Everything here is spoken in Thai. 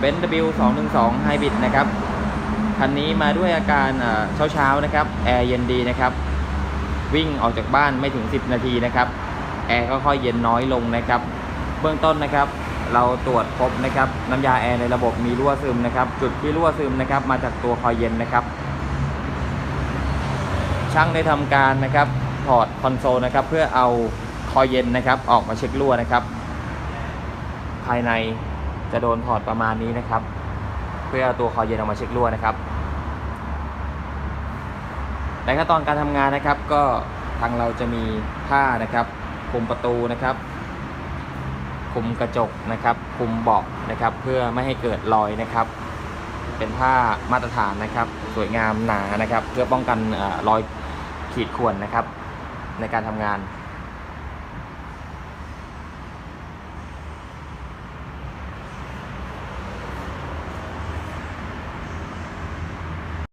เบนซ์ W212 Hybrid นะครับ คันนี้มาด้วยอาการเช้าเช้าๆนะครับ แอร์เย็นดีนะครับ วิ่งออกจากบ้านไม่ถึง 10 นาทีนะครับ แอร์ก็ค่อยเย็นน้อยลงนะครับ เบื้องต้นนะครับ เราตรวจพบนะครับ น้ำยาแอร์ในระบบมีรั่วซึมนะครับ จุดที่รั่วซึมนะครับ มาจากตัวคอยเย็นนะครับ ช่างได้ทำการนะครับ ถอดคอนโซลนะครับ เพื่อเอาคอยเย็นนะครับ ออกมาเช็ครั่วนะครับ ภายใน จะโดนถอดประมาณนี้นะครับ เพื่อเอาตัวคอยเย็นออกมาเช็ครั่วนะครับในขั้นตอนการทำงานนะครับ ก็ทางเราจะมีผ้านะครับคลุมประตูนะครับคลุมกระจกนะครับคลุมเบาะนะครับ เพื่อไม่ให้เกิดรอยนะครับ เป็นผ้ามาตรฐานนะครับ สวยงามหนานะครับ เพื่อป้องกันอรอยขีดข่วนนะครับ ในการทำงาน